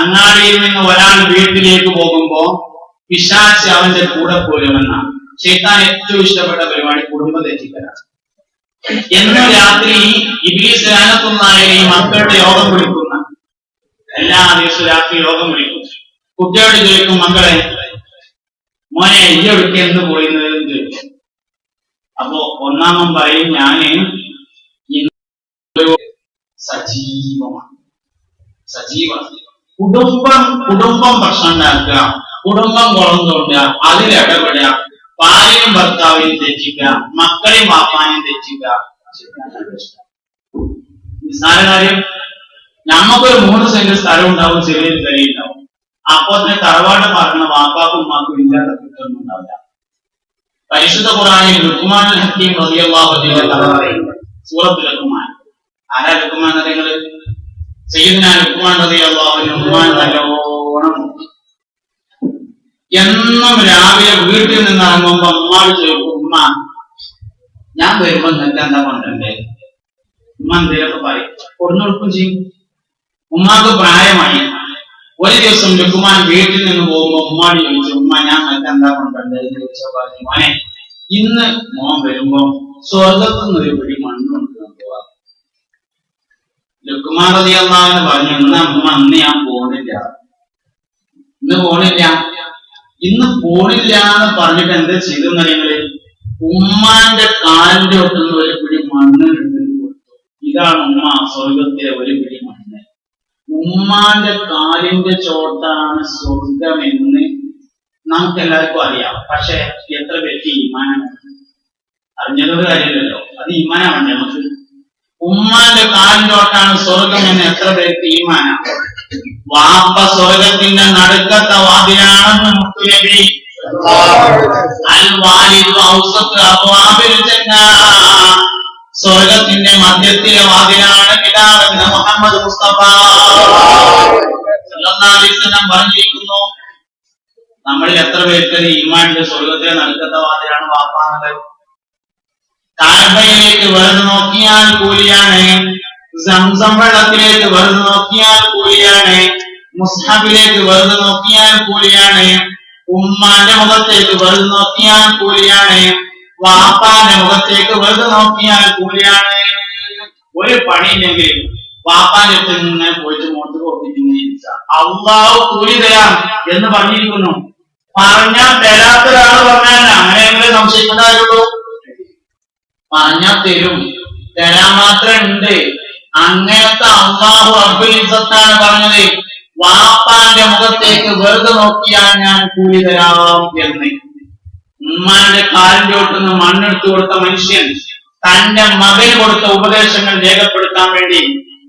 അങ്ങാടിയിൽ നിന്ന് ഒരാൾ വീട്ടിലേക്ക് പോകുമ്പോ പിശാച്ച് അവന്റെ കൂടെ പോരുമെന്നാണ് ഷെയ്ത്താൻ ഏറ്റവും ഇഷ്ടപ്പെട്ട പരിപാടി കുടുംബ തെറ്റിക്കലാണ്. എന്നും രാത്രി ഇബ്ലീസ് ലാനത്തുന്നായ ഈ മക്കളുടെ യോഗം വിളിക്കുന്ന. എല്ലാ ദിവസവും രാത്രി യോഗം വിളിക്കും. കുട്ടിയോട് ചോദിക്കും മക്കളെ മോനെ എന്റെ അടുക്ക എന്ത് പോയിരുന്നത് എന്ന് ചോദിക്കും. അപ്പോ ഒന്നാമൻ പറയും ഞാൻ സജീവമാണ്. സജീവമാണ്. കുടുംബം കുടുംബം ഭക്ഷണം ഉണ്ടാക്കുക കുടുംബം കുളം തോണ്ടുക അതിലിടപെടുക ഭാര്യയും ഭർത്താവിനെയും തെറ്റിക്കുക മക്കളെയും വാപ്പാനെയും തെറ്റിക്കുക നിസ്സാര കാര്യം നമുക്കൊരു മൂന്ന് സെന്റ് സ്ഥലം ഉണ്ടാവും ചെറിയ ചെറിയൊരു കരയുണ്ടാവും അപ്പോ തന്നെ തറവാട് പറഞ്ഞ വാപ്പാക്കും ഉമ്മാക്കും ഇല്ലാത്ത കുറ്റമൊന്നും ഉണ്ടാവില്ല. പരിശുദ്ധ ഖുറാനിൽ ലുക്കുമാൻ ഹക്കീം അൻഹു കഥ പറയുന്നത് സൂറത്ത് ലുക്കുമാൻ ആരാ ലുക്കുമാൻ നിങ്ങൾ എന്നും രാവിലെ വീട്ടിൽ നിന്ന് ഇറങ്ങുമ്പോ ഉമ്മാട് ചോദിക്കും ഉമ്മ ഞാൻ വരുമ്പോ നിനക്ക് എന്താ കൊണ്ടല്ലേ ഉമ്മ എന്തേലൊക്കെ പറയും. കൊടുന്നൊടുക്കും ചെയ്യും. ഉമ്മാക്ക് പ്രായമായി. ഒരു ദിവസം ലുക്കുമാൻ വീട്ടിൽ നിന്ന് പോകുമ്പോ ഉമ്മാട് ചോദിച്ചു ഉമ്മ ഞാൻ നിനക്ക് എന്താ മോനെ ഇന്ന് മോൻ വരുമ്പോ സ്വർഗത്തുനിന്ന് ഒരു പിടി മണ്ണ് റതിയല്ലാന്ന് പറഞ്ഞു ഇന്ന് അമ്മ അന്ന് ഞാൻ പോണില്ല. ഇന്ന് പോണില്ല. ഇന്ന് പോണില്ല എന്ന് പറഞ്ഞിട്ട് എന്താ ചെയ്തെന്ന് അറിയങ്ങൾ ഉമ്മാന്റെ കാലിന്റെ ഒട്ടുന്ന ഒരു പിടി മണ്ണ് കൊടുത്തു. ഇതാണ് ഉമ്മ സ്വർഗത്തിലെ ഒരു പിടി മണ്ണ്. ഉമ്മാന്റെ കാലിന്റെ ചോട്ടാണ് സ്വർഗമെന്ന് നമുക്ക് എല്ലാവർക്കും അറിയാം. പക്ഷെ എത്ര പേർക്ക് ഈമാനം അറിഞ്ഞതൊരു കാര്യമില്ലല്ലോ. അത് ഈമാനാണ് നമുക്ക്? ഉമ്മാന്റെ കാലിലോട്ടാണ് സ്വർഗം എന്ന് എത്ര പേര് തീരുമാനം? വാപ്പ സ്വർഗത്തിന്റെ നടുക്കത്തെ വാതിലാണെന്ന് ജന്ന. സ്വർഗത്തിന്റെ മധ്യത്തിലെ വാതിലാണ് മുഹമ്മദ് മുസ്തഫ. പറഞ്ഞിരിക്കുന്നു നമ്മളിൽ എത്ര പേർക്ക് ഈമാന്റെ സ്വർഗത്തിലെ നടുക്കത്തെ വാതിലാണ് വാപ്പാന്നുള്ളത്? കാഴ്ബയിലേക്ക് വെറുതെ നോക്കിയാൽ കൂലിയാണ്. സംസം വെള്ളത്തിലേക്ക് വെറുതെ നോക്കിയാൽ കൂലിയാണ്. മുസ്ഹബിലേക്ക് വെറുതെ നോക്കിയാൽ കൂലിയാണ്. ഉമ്മാന്റെ മുഖത്തേക്ക് വെറുതെ നോക്കിയാൽ കൂലിയാണ്. വാപ്പാന്റെ മുഖത്തേക്ക് വെറുതെ നോക്കിയാൽ കൂലിയാണ്. ഒരു പണിയില്ലെങ്കിൽ വാപ്പാന്റെ അടുത്ത് ഇങ്ങനെ പോയിട്ട് മുഖത്ത് നോക്കിയിട്ട് അള്ളാഹു കൂലി തരാം എന്ന് പറഞ്ഞിരിക്കുന്നു. പറഞ്ഞാൽ തരാത്ത ഒരാൾ പറഞ്ഞാൽ അങ്ങനെയെങ്കിലും സംശയിക്കേണ്ടതായുള്ളൂ. പറഞ്ഞാൽ തരും. തരാൻ മാത്രം ഉണ്ട് അങ്ങനത്തെ അള്ളാഹു അബ്ദുൽ ഇസത്താണ് പറഞ്ഞത്. വാപ്പാന്റെ മുഖത്തേക്ക് വെറുതെ നോക്കിയാൽ ഞാൻ കൂലി തരാം എന്ന്. ഉമ്മാന്റെ കാലിന്റെ ഒട്ടുന്ന മണ്ണെടുത്തു കൊടുത്ത മനുഷ്യൻ തന്റെ മകന് കൊടുത്ത ഉപദേശങ്ങൾ രേഖപ്പെടുത്താൻ വേണ്ടി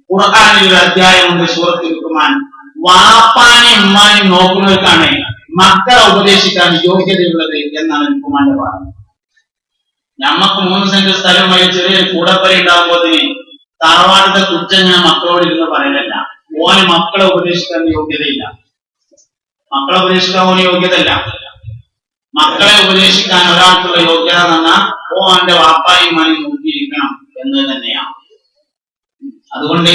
ഖുർആാനിൽ ഒരു അധ്യായമുണ്ട് സൂറത്തിൽ ഉക്കുമാൻ വാപ്പാനെ ഉമ്മാനെ നോക്കുന്നവർക്കാണ് മക്കളെ ഉപദേശിക്കാൻ യോഗ്യതയുള്ളത് എന്നാണ് ഉമ്മാന്റെ പാഠം ഞമ്മക്ക് മൂന്ന് സെന്റ് സ്ഥലമായി ചെറിയ കൂടപ്പറി ഉണ്ടാകുമ്പോതിന് തറവാടത്തെ കുറ്റം ഞാൻ മക്കളോട് ഇരുന്ന് പറയലല്ല. ഓന് മക്കളെ ഉപദേശിക്കാൻ യോഗ്യതയില്ല. മക്കളെ ഉപദേശിക്കാൻ ഓന് യോഗ്യതയില്ല. മക്കളെ ഉപദേശിക്കാൻ ഒരാൾക്കുള്ള യോഗ്യത എന്ന് ഓ അവന്റെ വാപ്പായുമായി നോക്കിയിരിക്കണം എന്ന് തന്നെയാണ്. അതുകൊണ്ട്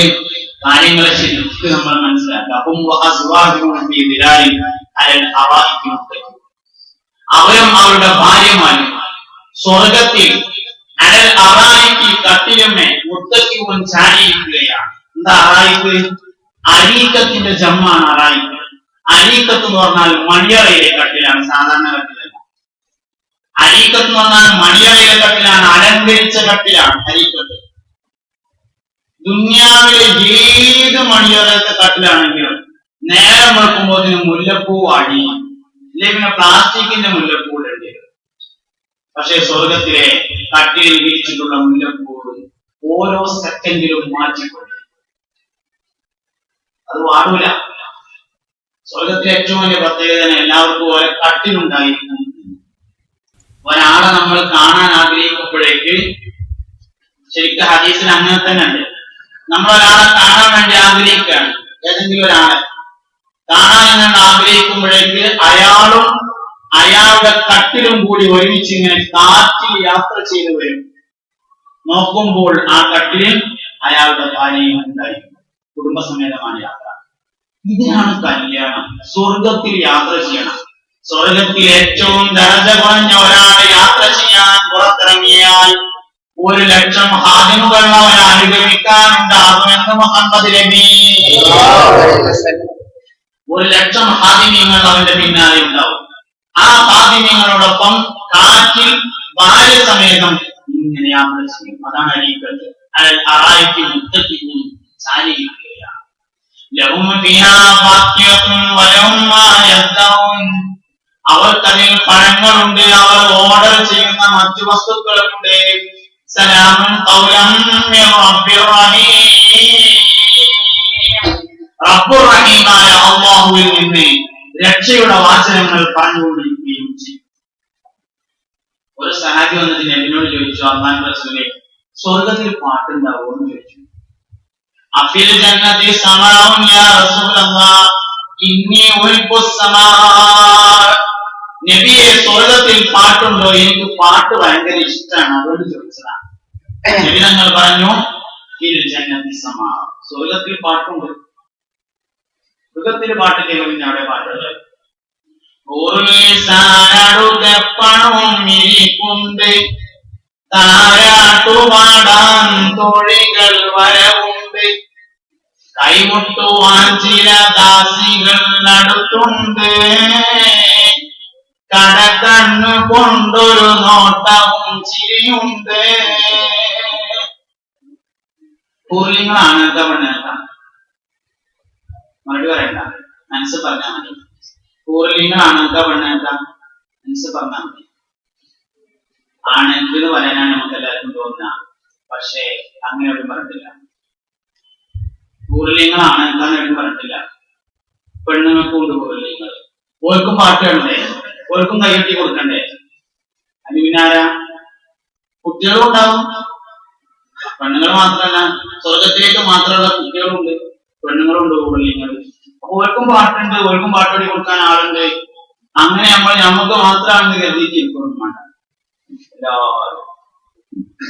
കാര്യങ്ങളെ ശരിക്കും നമ്മൾ മനസ്സിലാക്കുക. അവരും അവരുടെ ഭാര്യമാരും സ്വർഗത്തിൽ അലൽ അറായിക്ക് കട്ടിലുമേ മുത്തക്കിവും ചാരിയിരിക്കുകയാണ്. എന്താ അറായിക്ക്? അരീക്കത്തിന്റെ ജമ്മാണ് അറായിക്ക്. അരീക്കത്ത് എന്ന് പറഞ്ഞാൽ മണിയറയിലെ കട്ടിലാണ് സാധാരണ കട്ടിലല്ല. അരീക്കത്ത് എന്ന് പറഞ്ഞാൽ മണിയറയിലെ കട്ടിലാണ് അലങ്കരിച്ച കട്ടിലാണ് അരീക്കത്ത്. ദുന്യാവിലെ ഏത് മണിയറയത്തെ കട്ടിലാണെങ്കിലും നേരം വെക്കുമ്പോൾ മുല്ലപ്പൂ അടി അല്ലെങ്കിൽ പ്ലാസ്റ്റിക്കിന്റെ മുല്ലപ്പൂ പക്ഷെ സ്വർഗത്തിലെ കട്ടിയിൽ വിരിച്ചിട്ടുള്ള മുല്ലപ്പൂവ് ഓരോ സെക്കൻഡിലും മാറ്റിക്കൊണ്ട്. അത് വാടൂല സ്വർഗത്തിലെ ഏറ്റവും വലിയ പ്രത്യേകത എല്ലാവർക്കും ഓരോ കട്ടിലുണ്ടായിരിക്കും. ഒരാളെ നമ്മൾ കാണാൻ ആഗ്രഹിക്കുമ്പോഴേക്ക് ശരിക്കും ഹദീസിൽ അങ്ങനെ തന്നെ ഉണ്ട്. നമ്മൾ ഒരാളെ കാണാൻ വേണ്ടി ആഗ്രഹിക്കുകയാണ്. ഏതെങ്കിലും ഒരാളെ കാണാൻ ആഗ്രഹിക്കുമ്പോഴേക്ക് അയാളും അയാളുടെ കട്ടിലും കൂടി ഒരുമിച്ച് ഇങ്ങനെ കാറ്റിൽ യാത്ര ചെയ്തു വരും. നോക്കുമ്പോൾ ആ കട്ടിലിൽ അയാളുടെ ഭാര്യയും ഉണ്ടായിരിക്കും. കുടുംബസമേതമാണ് യാത്ര. ഇതിനാണ് കല്യാണം. സ്വർഗത്തിൽ യാത്ര ചെയ്യണം. സ്വർഗത്തിൽ ഏറ്റവും ദരജ കുറഞ്ഞ ഒരാൾ യാത്ര ചെയ്യാൻ പുറത്തിറങ്ങിയാൽ ഒരു ലക്ഷം ഹാദിമുകൾ അവൻ അനുഗമിക്കാനുണ്ടാകുമെന്ന് മുഹമ്മദ് നബി. ഒരു ലക്ഷം ഹാദിമ്യങ്ങൾ അവന്റെ പിന്നാലെ ഉണ്ടാവും. ആ ഹാദിമ്യങ്ങളോടൊപ്പം കാറ്റിൽ ബാലസമേതം ഇങ്ങനെ യാത്ര ചെയ്യും അതാണ് അരീക്കത്ത്. അയാൾ അറായിക്ക് മുത്തത്തിക്കും ചാരിയിരിക്കുകയാണ് അവർക്കതിൽ പഴങ്ങളുണ്ട്. അവർ ഓർഡർ ചെയ്യുന്ന മറ്റു വസ്തുക്കളുണ്ട് സലാമുൻ ഖൗലം മിർ റബ്ബിർ റഹീം. റബ്ബുർ റഹീമായ അള്ളാഹുവിൽ നിന്ന് രക്ഷയുടെ വാചനങ്ങൾ പറഞ്ഞുകൊണ്ടിരിക്കുകയും ചെയ്യും ഒരു സഹാബി വന്നതിന് എന്നോട് ചോദിച്ചു അള്ളാൻ റസൂലെ സ്വർഗത്തിൽ പാട്ടുണ്ടാവുമോ എന്ന് ചോദിച്ചു. അഫിൽ ജന്നതി സമാവും യാ റസൂലല്ലാഹ് ഇന്നി സമാ നബിയെ സ്വർഗത്തിൽ പാട്ടുണ്ടോ? എനിക്ക് പാട്ട് ഭയങ്കര ഇഷ്ടമാണ് അതുകൊണ്ട് ചോദിച്ചതാണ്. നബി തങ്ങൾ പറഞ്ഞു ഫിൽ ജന്നതി സമാ സ്വർഗത്തിൽ പാട്ടുണ്ട്? സ്വർഗത്തിൽ പാട്ടില്ലെങ്കിൽ പിന്നെ അവിടെ പാട്ടുള്ളത് തോഴികൾ വരവുണ്ട്. കൈമുട്ടുവാൻ ചില ദാസികൾ നടത്തുണ്ട്. കടക്കണ്ണു കൊണ്ടൊരു നോട്ടവും ചിരിയുണ്ട്. പൂർലിങ്ങളാണ് ഗവർണർ മറുപടി പറയണ്ട. മനസ്സ് പറഞ്ഞാൽ മതി. പൂർലിംഗമാണ് എന്താ പറഞ്ഞ എന്താ? മനസ്സ് പറഞ്ഞാൽ മതി. ആണെങ്കിൽ എന്ന് പറയാനാണ് നമുക്ക് എല്ലാവർക്കും തോന്നുക. പക്ഷേ അങ്ങനെ ഒന്നും പറഞ്ഞിട്ടില്ല. പൂർലിങ്ങളാണ് എന്താന്ന് ഒന്നും പറഞ്ഞിട്ടില്ല. പെണ്ണുങ്ങൾക്ക് ഉണ്ട് പൂർലിങ്ങൾ ഓർക്കും പാട്ട് വേണ്ടേ? ഓർക്കും കൈകെട്ടി കൊടുക്കണ്ടേ? അതിന് പിന്നാരാ കുട്ടികളും ഉണ്ടാവും. പെണ്ണുങ്ങൾ മാത്രമല്ല സ്വർഗത്തിലേക്ക് മാത്രമുള്ള കുട്ടികളുണ്ട് പെണ്ണുങ്ങളുണ്ട് പൂർലിങ്ങൾ അപ്പൊ ഓർക്കും പാട്ടുണ്ട് ഓർക്കും പാട്ടുപടി കൊടുക്കാൻ ആളുണ്ട്. അങ്ങനെ നമ്മൾ നമുക്ക് മാത്രമാണെന്ന് കരുതിയിരിക്കും വേണ്ട എല്ലാവരും.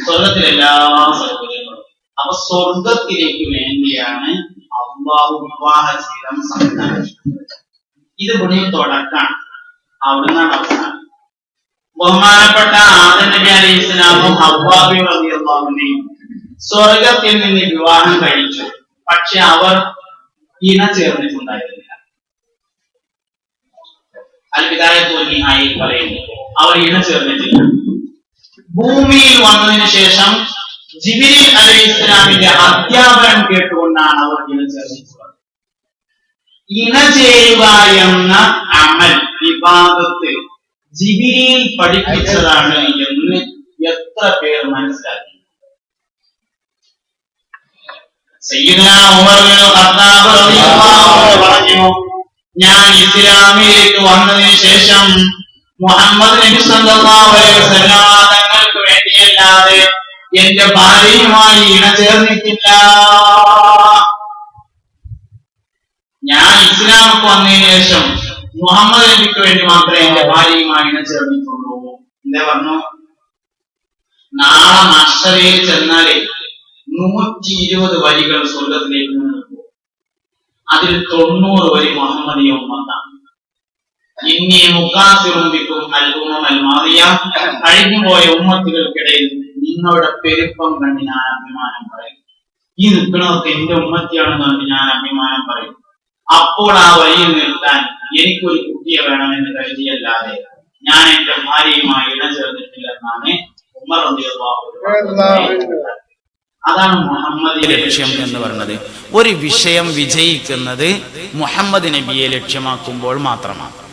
സ്വർഗത്തിലെ എല്ലാ സൗകര്യങ്ങളും. അപ്പൊ സ്വർഗത്തിലേക്ക് വേണ്ടിയാണ് അള്ളാഹു വിവാഹ ജീവിതം സംവിധാനം ഇത് ഇവിടെ തുടക്കാണ്. അവിടുന്നാണ് അവസാനം. ബഹുമാനപ്പെട്ട ആദം നബി അലൈഹി ഇസ്ലാമും ഹവ്വാബി റളിയല്ലാഹുവിനെയും സ്വർഗത്തിൽ നിന്ന് വിവാഹം കഴിച്ചു. പക്ഷെ അവർ ഇണ ചേർന്നിട്ടുണ്ടായിരുന്നില്ല അൽപിതായ തോന്നി ആയി പറയുന്നു അവർ ഇണ ചേർന്നിട്ടില്ല ഭൂമിയിൽ വന്നതിന് ശേഷം ജിബിരി അലൈഹി ഇസ്ലാമിന്റെ അധ്യാപനം കേട്ടുകൊണ്ടാണ് അവർ ഇണ ചേർന്നിട്ടുള്ളത് ഇണ ചേരുക എന്ന അമൽ വിവാദത്തിൽ ജിബിരിയിൽ പഠിപ്പിച്ചതാണ് എന്ന് എത്ര പേർ മനസ്സിലാക്കി? പറഞ്ഞു ഞാൻ ഇസ്ലാമിലേക്ക് വന്നതിന് ശേഷം മുഹമ്മദ് നബി തങ്ങൾക്ക് വേണ്ടിയല്ലാതെ എന്റെ ഭാര്യയുമായി ഇണ ചേർന്നിട്ടില്ല ഞാൻ ഇസ്ലാമിക്ക് വന്നതിന് ശേഷം മുഹമ്മദ് നബിക്ക് വേണ്ടി മാത്രമേ എന്റെ ഭാര്യയുമായി ഇണ ചേർന്നിട്ടുള്ളൂ എന്താ പറഞ്ഞു? നാളെ മഷറയിൽ ചെന്നാലേ നൂറ്റി ഇരുപത് വരികൾ സ്വർഗത്തിലേക്ക് നിൽക്കും അതിൽ തൊണ്ണൂറ് വരി മുഹമ്മദിയ ഉമ്മത്താണ്. ഇന്നി മുക്കാസിറുമ്പിക്കും അൽഉമം അൽ മാറിയ കഴിഞ്ഞുപോയ ഉമ്മത്തുകൾക്കിടയിൽ നിങ്ങളുടെ പെരുപ്പം കണ്ട് ഞാൻ അഭിമാനം പറയും. ഈ നിൽക്കണമൊക്കെ എന്റെ ഉമ്മത്തിയാണെന്ന് പറഞ്ഞ് ഞാൻ അഭിമാനം പറയും. അപ്പോൾ ആ വഴിയിൽ നിർത്താൻ എനിക്കൊരു കുട്ടിയെ വേണമെന്ന് കരുതിയല്ലാതെ ഞാൻ എന്റെ ഭാര്യയുമായി ഇടം ചേർന്നിട്ടില്ലെന്നാണ് ഉമ്മർ അൻഹു അതാണ് മുഹമ്മദിന്റെ ലക്ഷ്യം എന്ന് പറയുന്നത്. ഒരു വിഷയം വിജയിക്കുന്നത് മുഹമ്മദ് നബിയെ ലക്ഷ്യമാക്കുമ്പോൾ മാത്രമാണ്.